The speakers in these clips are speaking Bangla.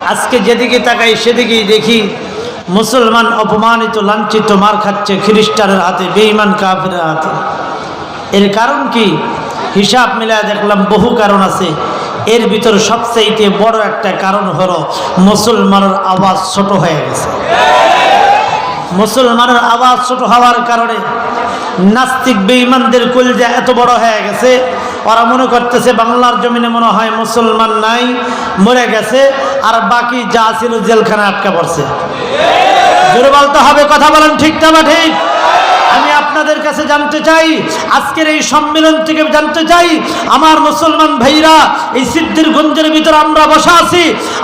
আজকে যেদিকে তাকাই সেদিকেই দেখি মুসলমান অপমানিত, লাঞ্ছিত, মার খাচ্ছে খ্রিস্টানের হাতে, বেঈমান কাফের হাতে। এর কারণ কি? হিসাব মিলায় দেখলাম বহু কারণ আছে। এর ভিতর সবচাইতে বড় একটা কারণ হলো মুসলমানের আওয়াজ ছোট হয়ে গেছে। মুসলমানের আওয়াজ ছোট হওয়ার কারণে নাস্তিক বেঈমানদের কলজা এত বড় হয়ে গেছে ওরা মনে করতেছে বাংলার জমিনে মনে হয় মুসলমান নাই, মরে গেছে, আর বাকি যা ছিল জেলখানা আটকা পড়ছে। দুর্বল তো হবে, কথা বলেন ঠিক না বা ঠিক? আমি আপনাদের কাছে জানতে চাই, আজকের এই সম্মেলন থেকে জানতে চাই, আমার মুসলমান ভাইরা এই সিদ্ধির গঞ্জের ভিতরে আমরা বসা আছি,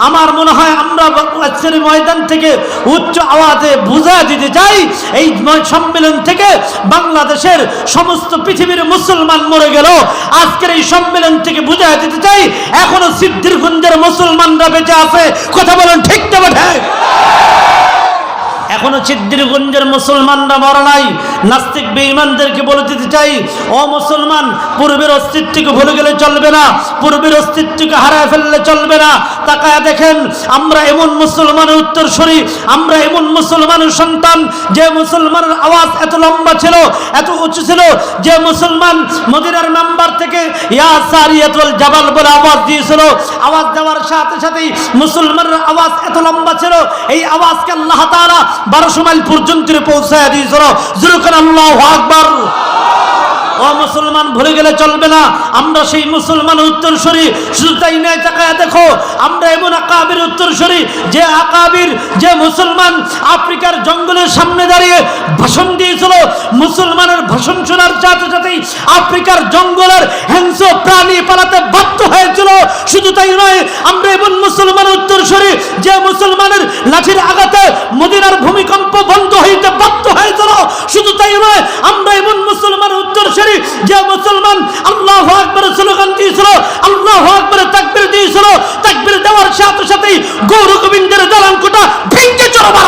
আমার মনে হয় আমরা আজকের ময়দান থেকে উচ্চ আওয়াজে বুঝা দিতে চাই, এই সম্মেলন থেকে বাংলাদেশের সমস্ত পৃথিবীর মুসলমান মরে গেল। আজকের এই সম্মেলন থেকে বুঝা দিতে চাই, এখনও সিদ্ধির গঞ্জের মুসলমানরা বেঁচে আছে, কথা বলেন ঠিক বা ঠিক? এখনও চিদ্দিরগঞ্জের মুসলমানরা মরা নাই। নাস্তিক বেঈমানদেরকে বলে দিতে চাই, ও মুসলমান, পূর্বের অস্তিত্বকে ভুলে গেলে চলবে না, পূর্বের অস্তিত্বকে হারায় ফেললে চলবে না। তাকায় দেখেন, আমরা এমন মুসলমানের উত্তরসূরি, আমরা এমন মুসলমানের সন্তান, যে মুসলমানের আওয়াজ এত লম্বা ছিল, এত উঁচু ছিল, যে মুসলমান মদিনার মেম্বার থেকে ইয়া সারিয়াতুল জাবাল বলে আওয়াজ দিয়েছিল। আওয়াজ দেওয়ার সাথে সাথেই মুসলমানের আওয়াজ এত লম্বা ছিল, এই আওয়াজকে আল্লাহ তাআলা বারোশো মাইল পর্যন্ত পৌঁছায় দিয়েছিল জুরুকান আল্লাহ আকবার। ও মুসলমান, ভুলে গেলে চলবে না। আমরা সেই মুসলমান উত্তরসূরি। শুধু তাই নয়, তাকায় দেখো, আমরা এমন উত্তর উত্তরসূরি যে আকাবির, যে মুসলমান আফ্রিকার জঙ্গলের সামনে দাঁড়িয়ে ভাষণ দিয়েছিল, মুসলমানের ভাষণ শোনার সাথে সাথেই আফ্রিকার জঙ্গলের হিংস প্রাণী পালাতে বাধ্য হয়েছিল। শুধু তাই নয়, আমরা এমন মুসলমান উত্তরসূরি, যে মুসলমানের লাঠির আঘাতে মদিনার ভূমিকম্প বন্ধ হইতে বাধ্য হয়েছিল। শুধু তাই নয়, আমরা এমন মুসলমান উত্তরসূরি, যে মুসলমান আল্লাহ আকবর স্লোগান দিয়েছিল, আল্লাহ আকবর তাকবির দিয়েছিল। তাকবির দেওয়ার সাথে গৌর গোবিন্দের দালান কোটা ভেঙে চরবার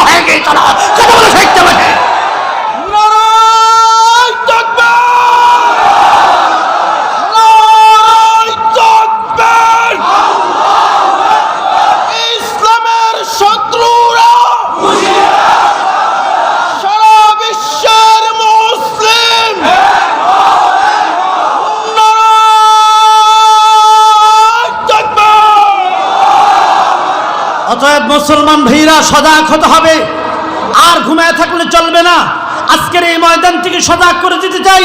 অতএব মুসলমান ভাইরা সজাগ হতে হবে। আর ঘুমায় থাকলে চলবে না। আজকের এই ময়দান থেকে সজাগ করে দিতে চাই।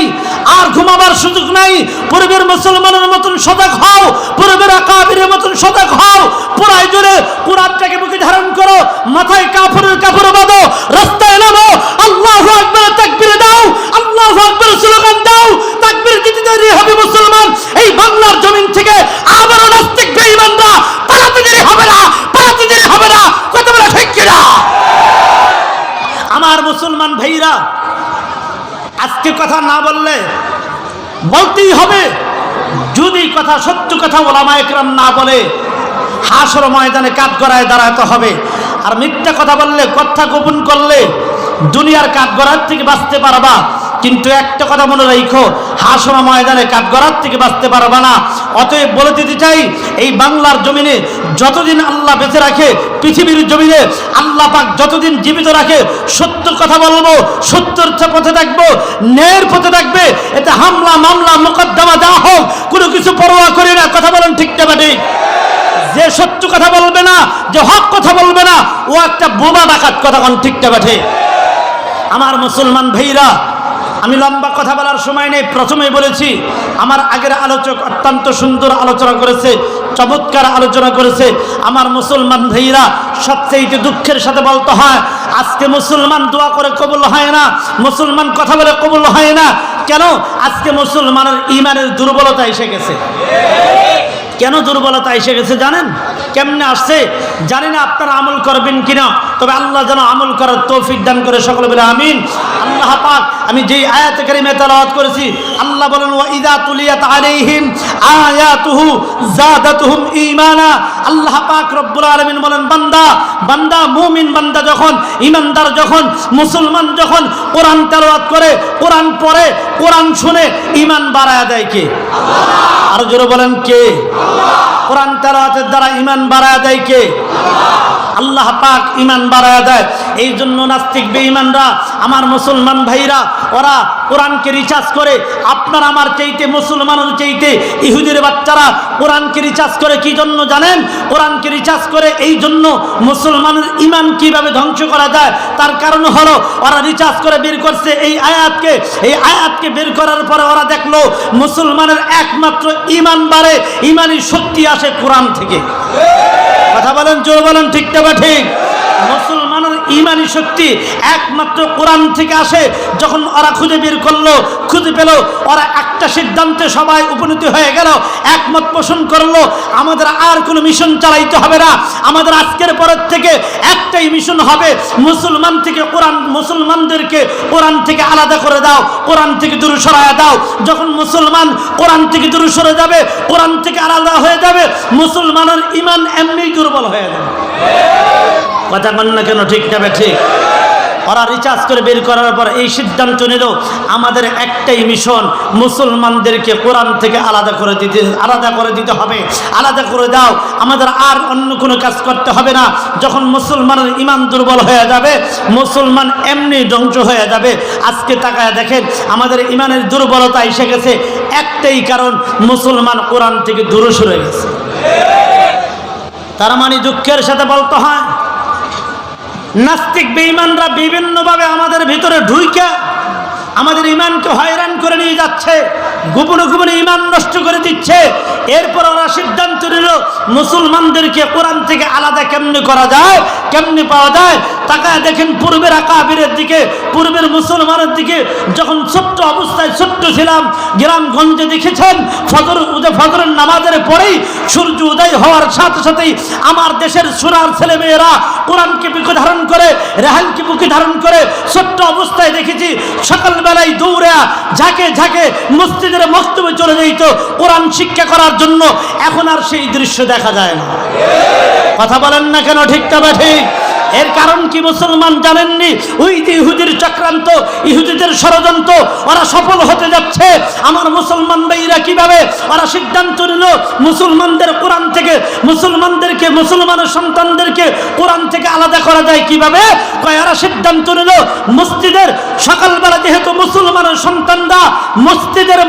আর ঘুমাবার সুযোগ নাই। পূর্বের মুসলমানের মতন সজাগ হও। পূর্বের আকাবিরের মতন সজাগ হও। পুরাই জোরে কোরআনটাকে বুকে ধারণ করো। মাথায় কাপড়ের কাপড় বাঁধো। রাস্তায় নামো আল্লাহ আকবর তাকবির দাও আল্লাহ আকবর স্লোগান দাও তাকবির দিতে দেরি হবে মুসলমান এই বাংলার জমিন থেকে আবারও নাস্তিক বেঈমানরা পালাতে দেরি হবে না পালাতে দেরি হবে না কত বড় ঠিক কিনা আমার মুসলমান ভাইরা আজকে কথা না বললে বলতেই হবে কথা, সত্য কথা ওলামা একরাম না বলে হাসর ময়দানে কাঠ গড়ায় দাঁড়াতে হবে। আর মিথ্যা কথা বললে, কথা গোপন করলে দুনিয়ার কাঠ গড়ার থেকে বাঁচতে পারবা। কিন্তু একটা কথা মনে রাখো হাসর ময়দানে কাঠ গড়ার থেকে বাঁচতে পারবা না। অতএব বলে দিতে চাই, এই বাংলার জমিনে যতদিন আল্লাহ বেঁচে রাখে, পৃথিবীর জমিনে আল্লাহ পাক যতদিন জীবিত রাখে, সত্য কথা বলব, সত্যর পথে থাকব, ন্যায়ের পথে থাকবে, এতে হামলা, মামলা, মোকদ্দমা দেওয়া হোক, কোনো কিছু পরোয়া করি না। কথা বলেন ঠিক না ঠিক যে সত্য কথা বলবে না, যে হক কথা বলবে না, ও একটা বোবা ডাকাত। কথা কোন ঠিক না ঠিক আমার মুসলমান ভাইরা আমি লম্বা কথা বলার সময় নেই। প্রথমেই বলেছি, আমার আগের আলোচক অত্যন্ত সুন্দর আলোচনা করেছে, চমৎকার আলোচনা করেছে। আমার মুসলমান ভাইরা সবচেয়ে দুঃখের সাথে বলতে হয়, আজকে মুসলমান দোয়া করে কবুল হয় না, মুসলমান কথা বলে কবুল হয় না। কেন? আজকে মুসলমানের ইমানের দুর্বলতা এসে গেছে। কেন দুর্বলতা এসে গেছে জানেন? কেমনে আসছে? জানি না আপনারা আমল করবেন কিনা। তবে আল্লাহ যেন আমল করার তৌফিক দান করে সকলে বলে আমিন। আল্লাহ পাক আমি যেই আয়াত কারিমে তেলাওয়াত করেছি আল্লাহ বলেন ওয়া ইদা তুলিয়াত আলাইহিম আয়াতুহু জাদাতুহুম ঈমানা। আল্লাহ পাক রব্বুল আলামিন বলেন বান্দা বান্দা মুমিন বান্দা যখন ইমানদার যখন মুসলমান যখন কোরআন তেলাওয়াত করে কোরআন পড়ে কোরআন শুনে ঈমান বাড়ায় দেয় কে? আর জোরে বলেন কে? কোরআন তেলাওয়াতের দ্বারা ঈমান বাড়ায় দেয় কে? আল্লাহ পাক ইমান বাড়ায় দেয়। এই জন্য নাস্তিক বেঈমানরা, আমার মুসলমান ভাইরা, ওরা কোরআনকে রিচার্জ করে, আপনার আমার চাইতে, মুসলমানের চাইতে, ইহুদির বাচ্চারা কোরআনকে রিচার্জ করে কি জন্য জানেন? কোরআনকে রিচার্জ করে এই জন্য মুসলমানের ইমান কীভাবে ধ্বংস করা যায়? তার কারণ হলো, ওরা রিচার্জ করে বের করছে এই আয়াতকে। এই আয়াতকে বের করার পরে ওরা দেখল, মুসলমানের একমাত্র ইমান বাড়ে ইমানই শক্তি আসে কোরআন থেকে। কথা বলেন জোর বলেন ঠিকটা বা ঠিক? মুসলমানের ইমানি শক্তি একমাত্র কোরআন থেকে আসে, যখন ওরা খুঁজে বের করল, খুঁজে পেল, ওরা একটা সিদ্ধান্তে সবাই উপনীত হয়ে গেল, একমত পোষণ করল, আমাদের আর কোনো মিশন চালাইতে হবে না, আমাদের আজকের পরের থেকে একটাই মিশন হবে, মুসলমান থেকে কোরআন, মুসলমানদেরকে কোরআন থেকে আলাদা করে দাও, কোরআন থেকে দূরে সরাইয়া দাও, যখন মুসলমান কোরআন থেকে দূরে সরে যাবে, কোরআন থেকে আলাদা হয়ে যাবে, মুসলমানের ইমান এমনি দুর্বল হয়ে যাবে। কথা বল না কেন? ঠিক যাবে ঠিক? ওরা রিচার্জ করে বের করার পর এই সিদ্ধান্ত নিল, আমাদের একটাই মিশন মুসলমানদেরকে কোরআন থেকে আলাদা করে দিতে, আলাদা করে দিতে হবে। আলাদা করে দাও, আমাদের আর অন্য কোনো কাজ করতে হবে না। যখন মুসলমানের ইমান দুর্বল হয়ে যাবে, মুসলমান এমনি ধ্বংস হয়ে যাবে। আজকে তাকায় দেখেন, আমাদের ইমানের দুর্বলতা এসে গেছে। একটাই কারণ, মুসলমান কোরআন থেকে দূরে সরে গেছে। তার মানে দুঃখের সাথে বলতে হয় নাস্তিক বেঈমানরা বিভিন্নভাবে আমাদের ভিতরে ঢুইকা আমাদের ইমানকে হয়রান করে নিয়ে যাচ্ছে, গোপনে গোপনে ইমান নষ্ট করে দিচ্ছে। এরপর ওরা সিদ্ধান্ত নিল, মুসলমানদেরকে কোরআন থেকে আলাদা কেমনে করা যায়, কেমনে পাওয়া যায়? তাকায় দেখেন পূর্বের আকাবিরের দিকে, পূর্বের মুসলমানের দিকে যখন ছোট্ট অবস্থায় ছোট্ট ছিলাম, গ্রামগঞ্জে দেখেছেন, ফজর উদয় ফজরের নামাজের পরেই সূর্য উদয় হওয়ার সাথে সাথেই আমার দেশের সোনার ছেলেমেয়েরা কোরআনকে বুকে ধারণ করে, রেহানকে বুকে ধারণ করে ছোট্ট অবস্থায় দেখেছি সকালবেলায় দৌড়া ঝাঁকে ঝাঁকে মসজিদের মস্তবে চলে যাইত কোরআন শিক্ষা করার জন্য। এখন আর সেই দৃশ্য দেখা যায় না। কথা বলেন না কেন ঠিক তবে ঠিক? এর কারণ কি মুসলমান জানেননি? ওই যে ইহুদির চক্রান্ত, ইহুদিদের ষড়যন্ত্র, ওরা সফল হতে যাচ্ছে। আমার মুসলমান ভাইরা কীভাবে ওরা সিদ্ধান্ত নিল? মুসলমানদের কোরআন থেকে, মুসলমানদেরকে মুসলমানের সন্তানদেরকে কোরআন থেকে আলাদা করা যায় কীভাবে? কয়, ওরা সিদ্ধান্ত নিল মসজিদের, সকালবেলা যেহেতু মুসলমানের সন্তানরা মসজিদের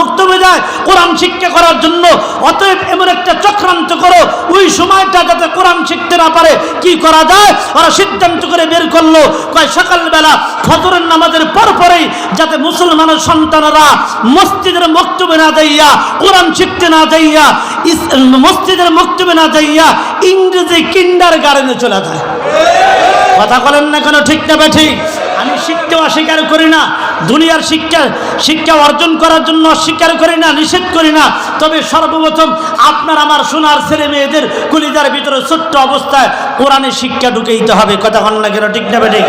মুক্তবে যায় কোরআন শিক্ষা করার জন্য, অতএব এমন একটা চক্রান্ত করো। ওই সময়টা যাতে কোরআন শিখতে না পারে কি করা যায়? ওরা সিদ্ধান্ত করে বের করল। কয়, সকালবেলা ফজরের নামাজের পর পরেই যাতে মুসলমানের সন্তানরা মসজিদের মক্তবে না যাইয়া, কোরআন শিখতে না যাইয়া মসজিদের মক্তবে না যাইয়া ইংরেজি কিন্ডার গার্ডেনে চলে যায়। কথা বলেন না কেন? ঠিক না বা আমি শিখতে অস্বীকার করি না। দুনিয়ার শিক্ষা শিক্ষা অর্জন করার জন্য অস্বীকার করি না, নিষেধ করি না। তবে সর্বপ্রথম আপনার, আমার সোনার ছেলে মেয়েদের কলিজার ভিতরে ছোট্ট অবস্থায় কোরআনে শিক্ষা ঢুকেইতে হবে। কথা বলেন না কেন? ঠিক না বা ঠিক?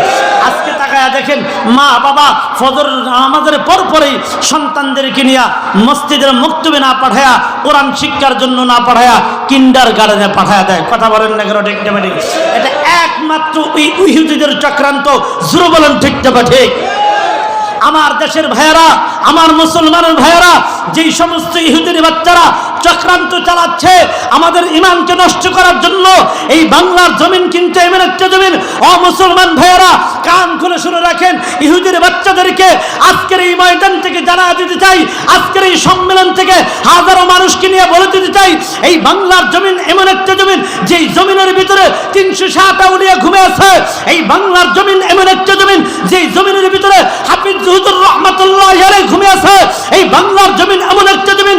আজকে তাকায় দেখেন, মা, বাবা ফজর আমাদের পর পরেই সন্তানদেরকে নিয়ে মসজিদের মুক্তবে না পাঠায়া, কোরআন শিক্ষার জন্য না পাঠায়া, কিন্ডার গার্ডেনে পাঠায়া দেয়। কথা বলেন না কেন? ঠিক না বা ঠিক? এটা একমাত্র ওই ইহুদিদের চক্রান্ত। জুরু বলেন, ঠিক না বা ঠিক? আমার দেশের ভাইয়েরা আমার মুসলমানের ভাইয়েরা যেই সমস্ত ইহুদের বাচ্চারা চক্রান্ত চালাচ্ছে। আমাদের ইমানকে নষ্ট করার জন্য এই বাংলার জমিন কিন্তু এমন একটা জমিন। অ মুসলমান ভাইয়েরা, কান খুলে শুনে রাখেন, ইহুদির বাচ্চাদেরকে আজকের এই ময়দান থেকে জানা দিতে চাই, আজকের এই সম্মেলন থেকে হাজারো মানুষকে নিয়ে বলে দিতে চাই, এই বাংলার জমিন এমন একটা জমিন যেই জমিনের ভিতরে তিনশো ষাট আউলিয়া ঘুমে আছে। এই বাংলার জমিন এমন একটা জমিন যেই জমিনের ভিতরে হাফিজ হুজুর রহমতুল্লাহ ঘুমে আছে। এই বাংলার জমিন এমন একটা জমিন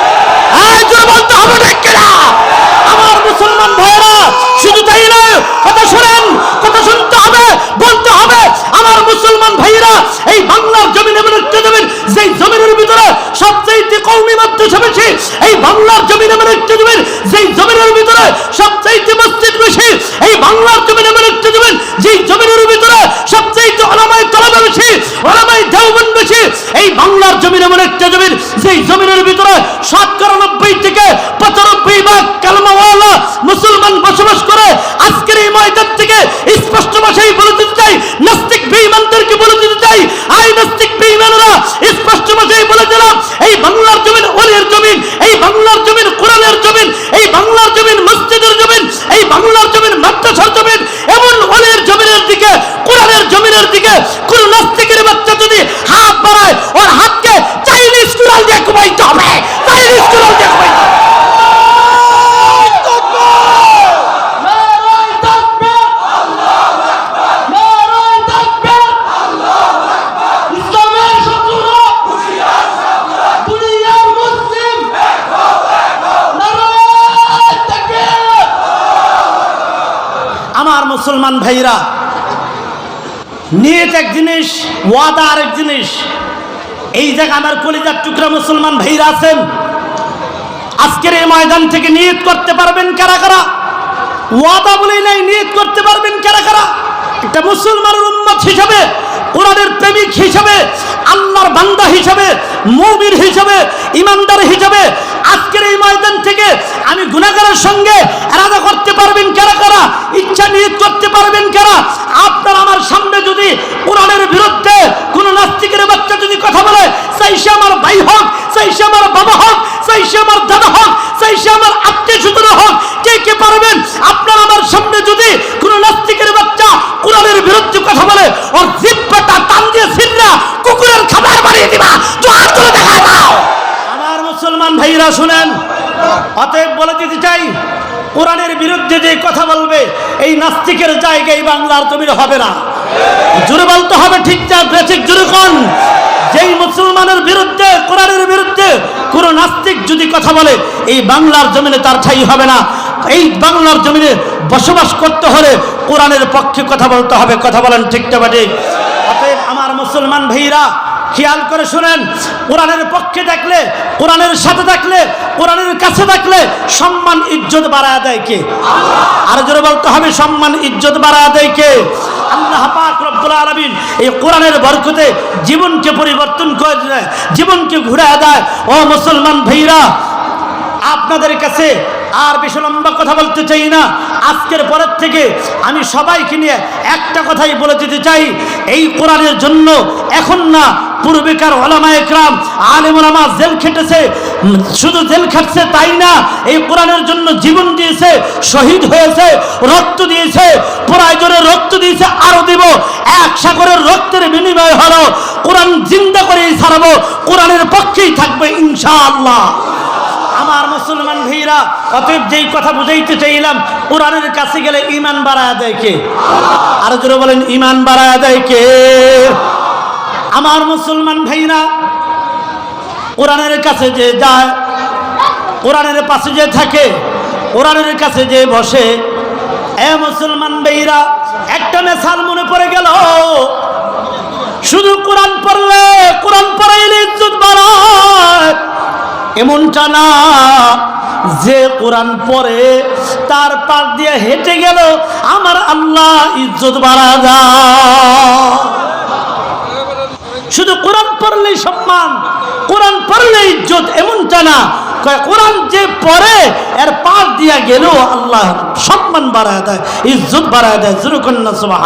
করতে এই বাংলার জমিন এমন একটি যেই জমিনের ভিতরে সবচাইতে মসজিদ বেশি, এই বাংলার জমিন এমন একটি যেই জমিনের ভিতরে সবচাইতে অনামায় তলাবে বেশি অনামায় দেওবন বেশি, এই বাংলার জমিন এমন একটি যেই জমিনের ভিতরে শতকরা নব্বই থেকে পঁচানব্বই ভাগ কালমাওয়ালা মুসলমান বসবাস করে, আজকের এই ময়দান থেকে স্পষ্ট ভাষায় বলে দিতে চাই, নাস্তিক বেঈমানদেরকে বলে দিতে চাই। আই নাস্তিক বেঈমানরা, স্পষ্ট ভাষায় বলে ভাইরা নিয়ত এক জিনিস, ওয়াদা আরেক জিনিস, এই জায়গা আমার কলিজার টুকরা মুসলমান ভাইরা আছেন। আজকের এই ময়দান থেকে নিয়ত করতে পারবেন কারা কারা? ওয়াদা বলেই নাই, নিয়ত করতে পারবেন কারা কারা? একটা মুসলমানের উম্মত হিসাবে, কোরআনের প্রেমিক হিসাবে, আল্লাহর বান্দা হিসাবে মুমির হিসাবে, ইমানদার হিসাবে আজকের এই ময়দান থেকে আমি গুনাহগারের সঙ্গে এরাদা করতে পারবেন কারা কারা? ইচ্ছা নিয়ত করতে পারবেন কারা? আপনার আমার সামনে যদি কোরআনের বিরুদ্ধে কোন নাস্তিকের বাচ্চা যদি কথা বলে সেই সে আমার ভাই হোক সেই সে আমার বাবা হোক সেই সে আমার দাদা হোক সেই সে আমার আত্মীয় স্বজন হোক, কে কে পারবেন? আপনার আমার সামনে যদি কোন নাস্তিকের বাচ্চা কোরআনের বিরুদ্ধে কথা বলে, ওর জিব্বাটা টান দিয়ে ছিন্না, কুকুরের খাবার বানিয়ে দিবা আর তুলে দেখা দাও। আমার মুসলমান ভাইরা শুনেন অতএব বলে দিতে চাই, কোরআনের বিরুদ্ধে যে কথা বলবে, এই নাস্তিকের জায়গায় বাংলার জমির হবে না। জোরে বলতে হবে ঠিক যা বেঠিক কোন? যেই মুসলমানের বিরুদ্ধে, কোরআনের বিরুদ্ধে কোন নাস্তিক যদি কথা বলে, এই বাংলার জমিনে তার ঠাই হবে না। এই বাংলার জমিনে বসবাস করতে হলে কোরআনের পক্ষে কথা বলতে হবে। কথা বলেন ঠিকটা বাটে অতএব আমার মুসলমান ভাইরা খেয়াল করে শোনেন, কোরআনের পক্ষে দেখলে, কোরআনের সাথে দেখলে, কোরআনের কাছে থাকলে সম্মান, ইজ্জত বাড়া দেয় কে? আর জোরে বলতে হবে, সম্মান, ইজ্জত বাড়ায় দেয় কে? আল্লাহ পাক রব্বুল আলামিন এই কোরআনের বরকতে জীবনকে পরিবর্তন করে দেয়, জীবনকে ঘুরে দেয়। ও মুসলমান ভাইরা আপনাদের কাছে আর বেশি লম্বা কথা বলতে চাই না। আজকের পরের থেকে আমি সবাইকে নিয়ে একটা কথাই বলে দিতে চাই। এই কোরআনের জন্য এখন না পূর্বেকার ওলামা একরাম আলেম ওলামা জেল খেটেছে, শুধু জেল খাটছে তাই না, এই কোরআনের জন্য জীবন দিয়েছে, শহীদ হয়েছে, রক্ত দিয়েছে প্রয়োজনে রক্ত দিয়েছে আরও দিব। এক সাগরের রক্তের বিনিময় হলো, কোরআন জিন্দা করেই ছাড়াবো, কোরআনের পক্ষেই থাকবে ইনশাআল্লাহ। আমার মুসলমান ভাইরা, অতএব যেই কথা বুঝাইতে চাইলাম, কোরআনের কাছে গেলে ইমান বাড়ায় দেয় কে? আর জোরে বলেন ইমান বাড়ায় দেয় কে? আমার মুসলমান ভাইরা, কোরআনের কাছে যে যায়, কোরআনের পাশে যে থাকে, কোরআনের কাছে যে বসে, এ মুসলমান ভাইরা, একটা মেসাল মনে পড়ে গেল। শুধু কোরআন পড়লে, কোরআন পড়াইলে এমনটা না যে কোরআন পড়ে তার পাশ দিয়ে হেঁটে গেল, আমার আল্লাহ ইজ্জত বাড়া যায়। শুধু কোরআন পড়লেই সম্মান, কোরআন পড়লেই ইজ্জত এমনটা না কোরআন যে পড়ে, এর পাশ দিয়া গেলেও আল্লাহ সম্মান বাড়ায় দেয় ইজ্জত বাড়ায় দেয় জুরুকন্যা সুবাহ